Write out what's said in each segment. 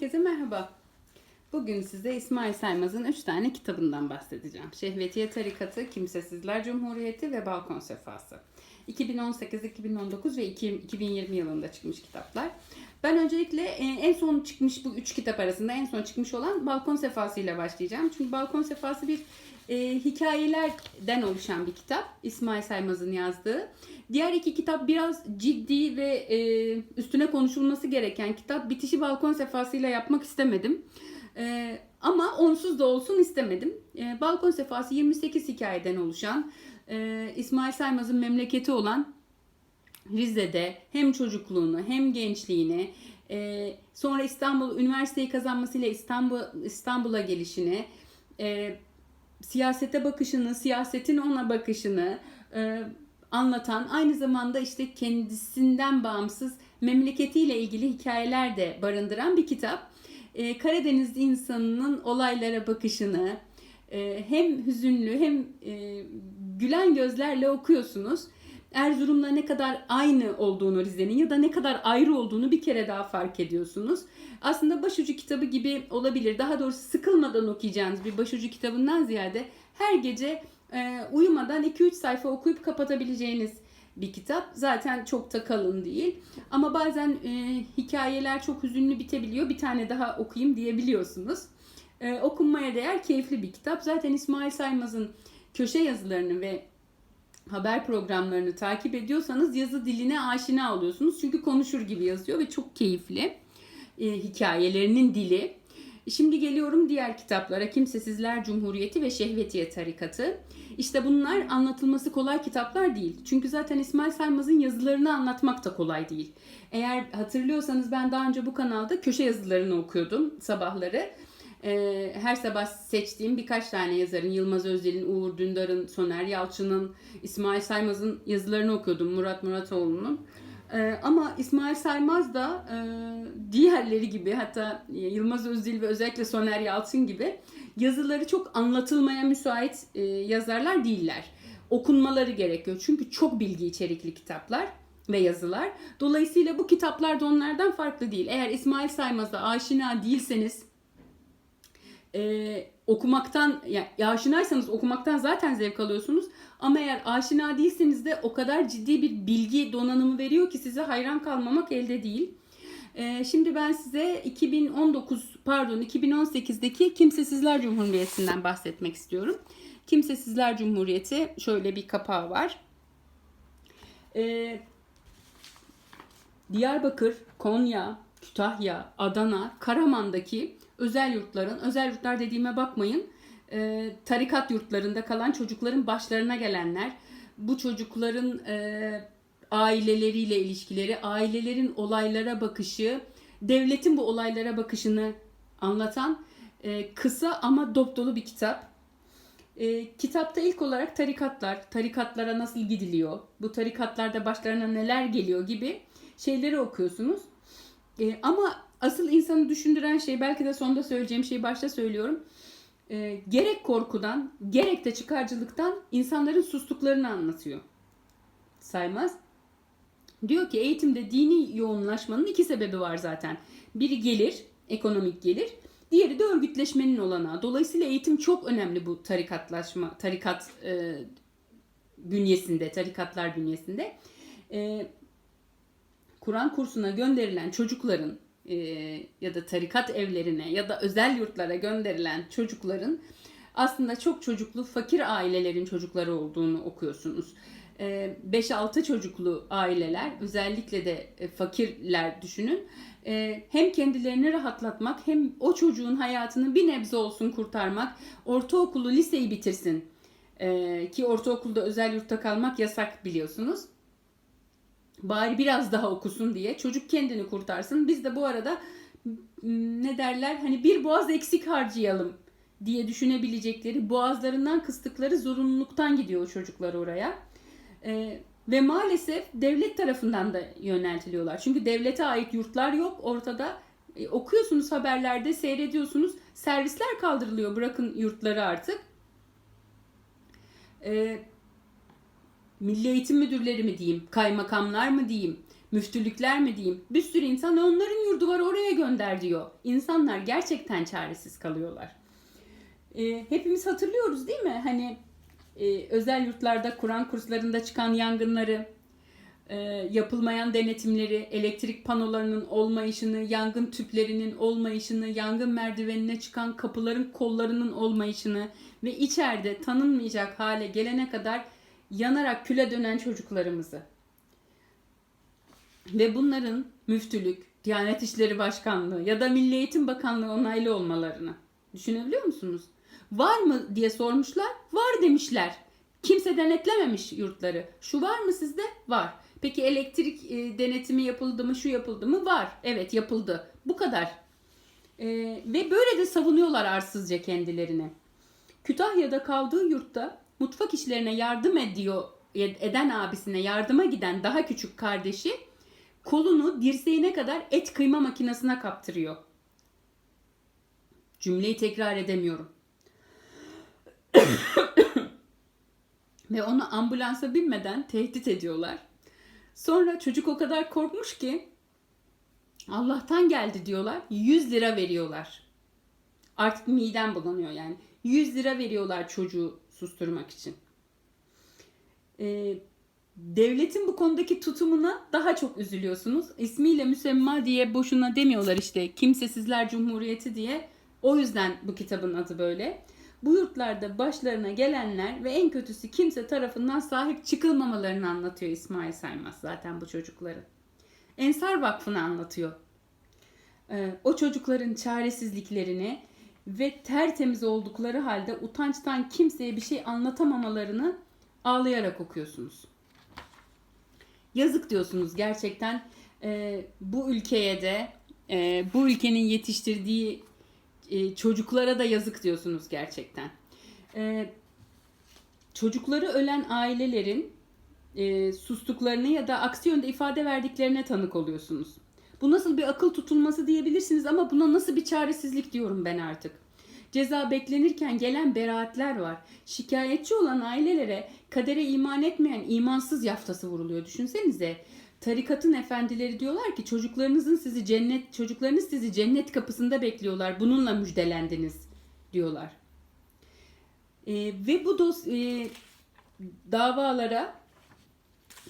Herkese merhaba. Bugün size İsmail Saymaz'ın 3 tane kitabından bahsedeceğim. Şehvetiye Tarikatı, Kimsesizler Cumhuriyeti ve Balkon Sefası. 2018, 2019 ve 2020 yılında çıkmış kitaplar. Ben öncelikle e, en son çıkmış bu üç kitap arasında en son çıkmış olan Balkon Sefası ile başlayacağım. Çünkü Balkon Sefası bir e, hikayelerden oluşan bir kitap. İsmail Saymaz'ın yazdığı. Diğer iki kitap biraz ciddi ve e, üstüne konuşulması gereken kitap. Bitişi Balkon Sefası ile yapmak istemedim. E, ama onsuz da olsun istemedim. E, Balkon Sefası 28 hikayeden oluşan e, İsmail Saymaz'ın memleketi olan Rize'de hem çocukluğunu hem gençliğini e, sonra İstanbul üniversiteyi kazanmasıyla İstanbul İstanbul'a gelişini e, siyasete bakışını, siyasetin ona bakışını e, anlatan aynı zamanda işte kendisinden bağımsız memleketiyle ilgili hikayeler de barındıran bir kitap. Karadeniz insanının olaylara bakışını hem hüzünlü hem gülen gözlerle okuyorsunuz. Erzurum'la ne kadar aynı olduğunu Rize'nin ya da ne kadar ayrı olduğunu bir kere daha fark ediyorsunuz. Aslında başucu kitabı gibi olabilir. Daha doğrusu sıkılmadan okuyacağınız bir başucu kitabından ziyade her gece e, uyumadan 2-3 sayfa okuyup kapatabileceğiniz bir kitap. Zaten çok da kalın değil. Ama bazen e, hikayeler çok hüzünlü bitebiliyor. Bir tane daha okuyayım diyebiliyorsunuz. E, okunmaya değer keyifli bir kitap. Zaten İsmail Saymaz'ın köşe yazılarını ve haber programlarını takip ediyorsanız yazı diline aşina oluyorsunuz. Çünkü konuşur gibi yazıyor ve çok keyifli. E, hikayelerinin dili. Şimdi geliyorum diğer kitaplara. Kimsesizler Cumhuriyeti ve Şehvetiye Tarikatı. İşte bunlar anlatılması kolay kitaplar değil. Çünkü zaten İsmail Saymaz'ın yazılarını anlatmak da kolay değil. Eğer hatırlıyorsanız ben daha önce bu kanalda köşe yazılarını okuyordum sabahları. Ee, her sabah seçtiğim birkaç tane yazarın, Yılmaz Özdel'in, Uğur Dündar'ın, Soner Yalçın'ın, İsmail Saymaz'ın yazılarını okuyordum, Murat Muratoğlu'nun. Ee, ama İsmail Saymaz da e, diğerleri gibi hatta Yılmaz Özdil ve özellikle Soner Yalçın gibi yazıları çok anlatılmaya müsait e, yazarlar değiller. Okunmaları gerekiyor çünkü çok bilgi içerikli kitaplar ve yazılar. Dolayısıyla bu kitaplar da onlardan farklı değil. Eğer İsmail Saymaz'a aşina değilseniz e, okumaktan yani aşinaysanız okumaktan zaten zevk alıyorsunuz. Ama eğer aşina değilseniz de o kadar ciddi bir bilgi donanımı veriyor ki size hayran kalmamak elde değil. E, şimdi ben size 2019 pardon 2018'deki Kimsesizler Cumhuriyeti'nden bahsetmek istiyorum. Kimsesizler Cumhuriyeti şöyle bir kapağı var. E, Diyarbakır, Konya, Kütahya, Adana, Karaman'daki özel yurtların, özel yurtlar dediğime bakmayın, e, tarikat yurtlarında kalan çocukların başlarına gelenler, bu çocukların e, aileleriyle ilişkileri, ailelerin olaylara bakışı, devletin bu olaylara bakışını anlatan e, kısa ama dop dolu bir kitap. E, kitapta ilk olarak tarikatlar, tarikatlara nasıl gidiliyor, bu tarikatlarda başlarına neler geliyor gibi şeyleri okuyorsunuz. E, ama asıl insanı düşündüren şey belki de sonda söyleyeceğim şeyi başta söylüyorum. E, gerek korkudan gerek de çıkarcılıktan insanların sustuklarını anlatıyor. Saymaz. Diyor ki eğitimde dini yoğunlaşmanın iki sebebi var zaten. Biri gelir, ekonomik gelir. Diğeri de örgütleşmenin olanağı. Dolayısıyla eğitim çok önemli bu tarikatlaşma, tarikat e, bünyesinde, tarikatlar bünyesinde. E, Kur'an kursuna gönderilen çocukların e, ya da tarikat evlerine ya da özel yurtlara gönderilen çocukların aslında çok çocuklu fakir ailelerin çocukları olduğunu okuyorsunuz. 5-6 çocuklu aileler özellikle de e, fakirler düşünün e, hem kendilerini rahatlatmak hem o çocuğun hayatını bir nebze olsun kurtarmak ortaokulu liseyi bitirsin e, ki ortaokulda özel yurtta kalmak yasak biliyorsunuz bari biraz daha okusun diye çocuk kendini kurtarsın. Biz de bu arada ne derler hani bir boğaz eksik harcayalım diye düşünebilecekleri boğazlarından kıstıkları zorunluluktan gidiyor çocuklar oraya. Ee, ve maalesef devlet tarafından da yöneltiliyorlar. Çünkü devlete ait yurtlar yok ortada. E, okuyorsunuz haberlerde, seyrediyorsunuz. Servisler kaldırılıyor. Bırakın yurtları artık. E, milli eğitim müdürleri mi diyeyim, kaymakamlar mı diyeyim, müftülükler mi diyeyim bir sürü insan onların yurdu var oraya gönder diyor. İnsanlar gerçekten çaresiz kalıyorlar. E, hepimiz hatırlıyoruz değil mi? Hani e, özel yurtlarda Kur'an kurslarında çıkan yangınları, e, yapılmayan denetimleri, elektrik panolarının olmayışını, yangın tüplerinin olmayışını, yangın merdivenine çıkan kapıların kollarının olmayışını ve içeride tanınmayacak hale gelene kadar yanarak küle dönen çocuklarımızı. Ve bunların müftülük, Diyanet İşleri Başkanlığı ya da Milli Eğitim Bakanlığı onaylı olmalarını düşünebiliyor musunuz? Var mı diye sormuşlar. Var demişler. Kimse denetlememiş yurtları. Şu var mı sizde? Var. Peki elektrik e, denetimi yapıldı mı? Şu yapıldı mı? Var. Evet yapıldı. Bu kadar. E, ve böyle de savunuyorlar arsızca kendilerini. Kütahya'da kaldığı yurtta mutfak işlerine yardım ediyor eden abisine yardıma giden daha küçük kardeşi kolunu dirseğine kadar et kıyma makinesine kaptırıyor. Cümleyi tekrar edemiyorum. Ve onu ambulansa binmeden tehdit ediyorlar. Sonra çocuk o kadar korkmuş ki Allah'tan geldi diyorlar. 100 lira veriyorlar. Artık midem bulanıyor yani. 100 lira veriyorlar çocuğu susturmak için. Ee, devletin bu konudaki tutumuna daha çok üzülüyorsunuz. İsmiyle müsemma diye boşuna demiyorlar işte. Kimsesizler Cumhuriyeti diye. O yüzden bu kitabın adı böyle. Bu yurtlarda başlarına gelenler ve en kötüsü kimse tarafından sahip çıkılmamalarını anlatıyor İsmail Saymaz zaten bu çocukların. Ensar Vakfı'nı anlatıyor. Ee, o çocukların çaresizliklerini ve tertemiz oldukları halde utançtan kimseye bir şey anlatamamalarını ağlayarak okuyorsunuz. Yazık diyorsunuz gerçekten e, bu ülkeye de e, bu ülkenin yetiştirdiği e, çocuklara da yazık diyorsunuz gerçekten. E, çocukları ölen ailelerin e, sustuklarını ya da aksi yönde ifade verdiklerine tanık oluyorsunuz. Bu nasıl bir akıl tutulması diyebilirsiniz ama buna nasıl bir çaresizlik diyorum ben artık. Ceza beklenirken gelen beraatler var. Şikayetçi olan ailelere kadere iman etmeyen imansız yaftası vuruluyor. Düşünsenize tarikatın efendileri diyorlar ki çocuklarınızın sizi cennet çocuklarınız sizi cennet kapısında bekliyorlar. Bununla müjdelendiniz diyorlar. E, ve bu dos e, davalara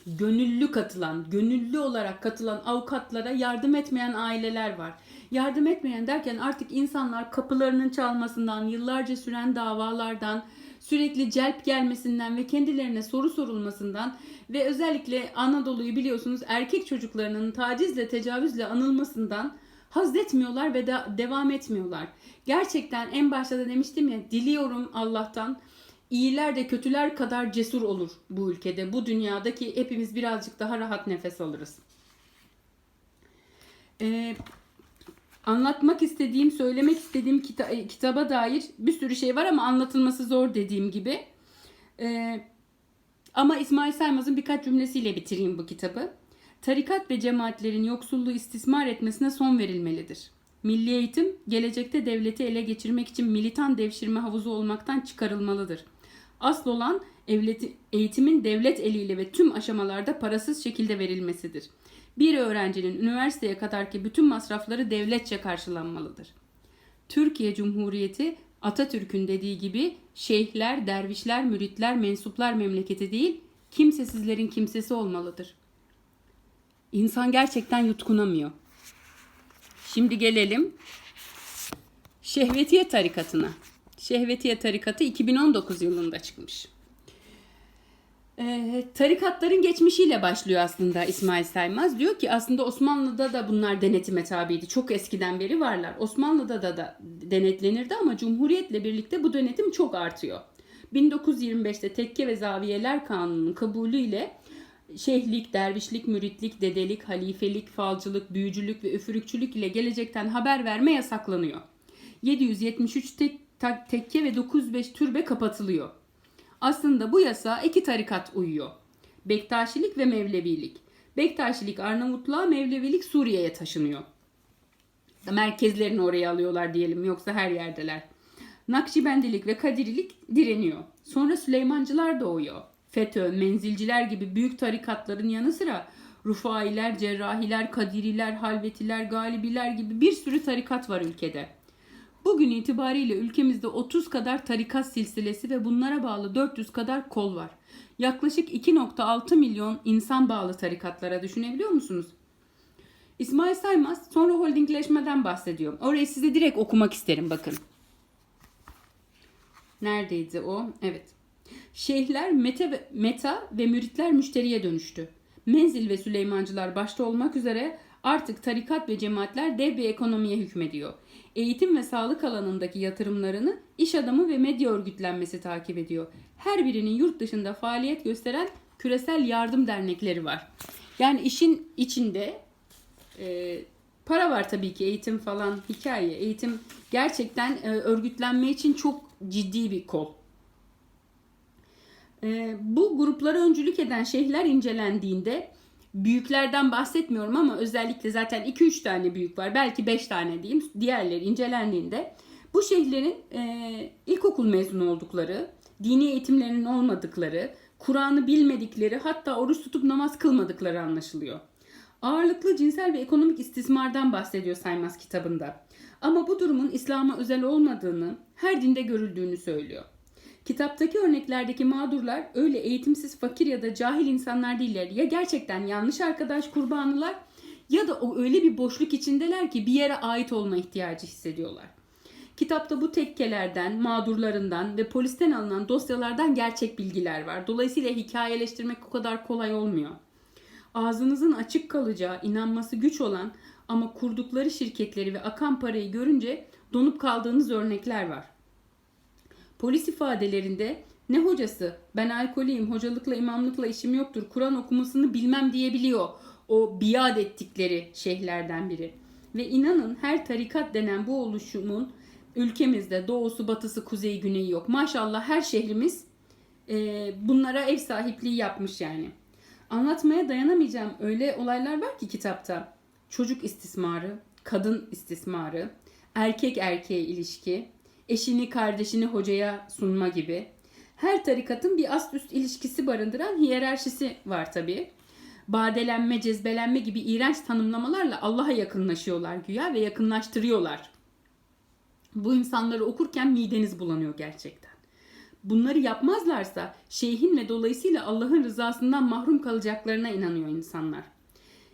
gönüllü katılan, gönüllü olarak katılan avukatlara yardım etmeyen aileler var. Yardım etmeyen derken artık insanlar kapılarının çalmasından, yıllarca süren davalardan, sürekli celp gelmesinden ve kendilerine soru sorulmasından ve özellikle Anadolu'yu biliyorsunuz erkek çocuklarının tacizle, tecavüzle anılmasından haz etmiyorlar ve de devam etmiyorlar. Gerçekten en başta da demiştim ya diliyorum Allah'tan iyiler de kötüler kadar cesur olur bu ülkede, bu dünyadaki hepimiz birazcık daha rahat nefes alırız. Ee, anlatmak istediğim, söylemek istediğim kita- kitaba dair bir sürü şey var ama anlatılması zor dediğim gibi. Ee, ama İsmail Saymaz'ın birkaç cümlesiyle bitireyim bu kitabı. Tarikat ve cemaatlerin yoksulluğu istismar etmesine son verilmelidir. Milli eğitim gelecekte devleti ele geçirmek için militan devşirme havuzu olmaktan çıkarılmalıdır. Asıl olan evleti, eğitimin devlet eliyle ve tüm aşamalarda parasız şekilde verilmesidir. Bir öğrencinin üniversiteye kadarki bütün masrafları devletçe karşılanmalıdır. Türkiye Cumhuriyeti Atatürk'ün dediği gibi şeyhler, dervişler, müritler, mensuplar memleketi değil, kimsesizlerin kimsesi olmalıdır. İnsan gerçekten yutkunamıyor. Şimdi gelelim Şehvetiye tarikatına. Şehvetiye tarikatı 2019 yılında çıkmış. Ee, tarikatların geçmişiyle başlıyor aslında İsmail Saymaz. Diyor ki aslında Osmanlı'da da bunlar denetime tabiydi. Çok eskiden beri varlar. Osmanlı'da da, da denetlenirdi ama Cumhuriyet'le birlikte bu denetim çok artıyor. 1925'te Tekke ve Zaviyeler Kanunu'nun kabulüyle şeyhlik, dervişlik, müritlik, dedelik, halifelik, falcılık, büyücülük ve üfürükçülük ile gelecekten haber verme yasaklanıyor. 773 tek, tekke ve 905 türbe kapatılıyor. Aslında bu yasa iki tarikat uyuyor. Bektaşilik ve Mevlevilik. Bektaşilik Arnavutluğa, Mevlevilik Suriye'ye taşınıyor. Merkezlerini oraya alıyorlar diyelim yoksa her yerdeler. Nakşibendilik ve Kadirilik direniyor. Sonra Süleymancılar doğuyor. FETÖ, menzilciler gibi büyük tarikatların yanı sıra Rufailer, Cerrahiler, Kadiriler, Halvetiler, Galibiler gibi bir sürü tarikat var ülkede. Bugün itibariyle ülkemizde 30 kadar tarikat silsilesi ve bunlara bağlı 400 kadar kol var. Yaklaşık 2.6 milyon insan bağlı tarikatlara düşünebiliyor musunuz? İsmail Saymaz sonra holdingleşmeden bahsediyor. Orayı size direkt okumak isterim bakın. Neredeydi o? Evet. Şeyhler mete ve, meta ve müritler müşteriye dönüştü. Menzil ve Süleymancılar başta olmak üzere artık tarikat ve cemaatler dev bir ekonomiye hükmediyor. Eğitim ve sağlık alanındaki yatırımlarını iş adamı ve medya örgütlenmesi takip ediyor. Her birinin yurt dışında faaliyet gösteren küresel yardım dernekleri var. Yani işin içinde e, para var tabii ki eğitim falan hikaye. Eğitim gerçekten e, örgütlenme için çok ciddi bir kol. E, bu gruplara öncülük eden şeyhler incelendiğinde büyüklerden bahsetmiyorum ama özellikle zaten 2-3 tane büyük var. Belki 5 tane diyeyim. Diğerleri incelendiğinde bu şeyhlerin e, ilkokul mezunu oldukları, dini eğitimlerinin olmadıkları, Kur'an'ı bilmedikleri hatta oruç tutup namaz kılmadıkları anlaşılıyor. Ağırlıklı cinsel ve ekonomik istismardan bahsediyor Saymaz kitabında. Ama bu durumun İslam'a özel olmadığını, her dinde görüldüğünü söylüyor. Kitaptaki örneklerdeki mağdurlar öyle eğitimsiz, fakir ya da cahil insanlar değiller. Ya gerçekten yanlış arkadaş kurbanılar ya da o öyle bir boşluk içindeler ki bir yere ait olma ihtiyacı hissediyorlar. Kitapta bu tekkelerden, mağdurlarından ve polisten alınan dosyalardan gerçek bilgiler var. Dolayısıyla hikayeleştirmek o kadar kolay olmuyor. Ağzınızın açık kalacağı, inanması güç olan ama kurdukları şirketleri ve akan parayı görünce donup kaldığınız örnekler var. Polis ifadelerinde ne hocası ben alkoliyim hocalıkla imamlıkla işim yoktur Kur'an okumasını bilmem diyebiliyor o biat ettikleri şeyhlerden biri. Ve inanın her tarikat denen bu oluşumun ülkemizde doğusu batısı kuzeyi güneyi yok. Maşallah her şehrimiz e, bunlara ev sahipliği yapmış yani. Anlatmaya dayanamayacağım öyle olaylar var ki kitapta. Çocuk istismarı, kadın istismarı, erkek erkeğe ilişki, eşini kardeşini hocaya sunma gibi. Her tarikatın bir ast üst ilişkisi barındıran hiyerarşisi var tabi. Badelenme, cezbelenme gibi iğrenç tanımlamalarla Allah'a yakınlaşıyorlar güya ve yakınlaştırıyorlar. Bu insanları okurken mideniz bulanıyor gerçekten. Bunları yapmazlarsa şeyhin ve dolayısıyla Allah'ın rızasından mahrum kalacaklarına inanıyor insanlar.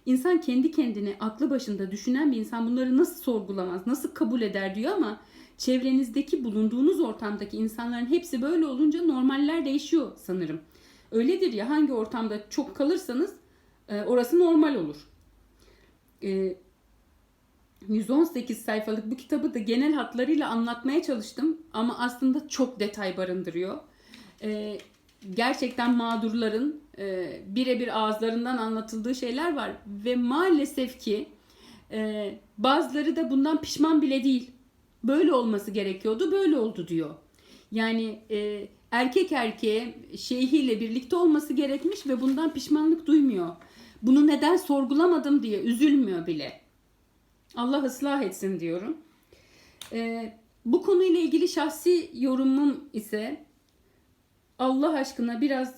İnsan kendi kendine aklı başında düşünen bir insan bunları nasıl sorgulamaz, nasıl kabul eder diyor ama çevrenizdeki bulunduğunuz ortamdaki insanların hepsi böyle olunca normaller değişiyor sanırım. Öyledir ya hangi ortamda çok kalırsanız e, orası normal olur. E, 118 sayfalık bu kitabı da genel hatlarıyla anlatmaya çalıştım ama aslında çok detay barındırıyor. E, gerçekten mağdurların e, birebir ağızlarından anlatıldığı şeyler var ve maalesef ki e, bazıları da bundan pişman bile değil. Böyle olması gerekiyordu, böyle oldu diyor. Yani e, erkek erkeğe şeyhiyle birlikte olması gerekmiş ve bundan pişmanlık duymuyor. Bunu neden sorgulamadım diye üzülmüyor bile. Allah ıslah etsin diyorum. E, bu konuyla ilgili şahsi yorumum ise Allah aşkına biraz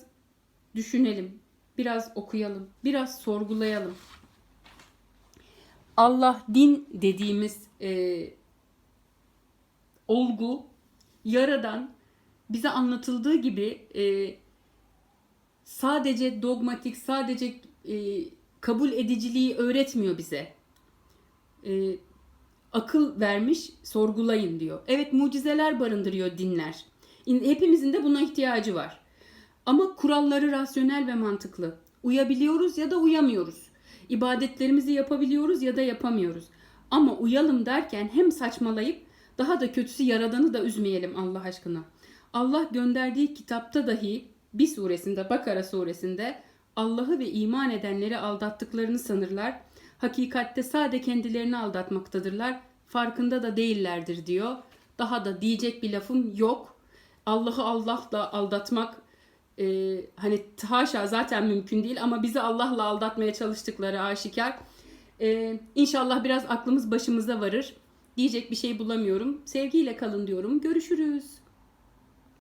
düşünelim, biraz okuyalım, biraz sorgulayalım. Allah din dediğimiz e, olgu yaradan bize anlatıldığı gibi e, sadece dogmatik, sadece e, kabul ediciliği öğretmiyor bize. E, akıl vermiş, sorgulayın diyor. Evet mucizeler barındırıyor dinler. Hepimizin de buna ihtiyacı var. Ama kuralları rasyonel ve mantıklı. Uyabiliyoruz ya da uyamıyoruz. İbadetlerimizi yapabiliyoruz ya da yapamıyoruz. Ama uyalım derken hem saçmalayıp daha da kötüsü yaradanı da üzmeyelim Allah aşkına. Allah gönderdiği kitapta dahi bir suresinde Bakara suresinde Allah'ı ve iman edenleri aldattıklarını sanırlar. Hakikatte sade kendilerini aldatmaktadırlar. Farkında da değillerdir diyor. Daha da diyecek bir lafım yok. Allah'ı Allah'la aldatmak e, hani haşa zaten mümkün değil ama bizi Allah'la aldatmaya çalıştıkları aşikar. E, inşallah biraz aklımız başımıza varır. Diyecek bir şey bulamıyorum. Sevgiyle kalın diyorum. Görüşürüz.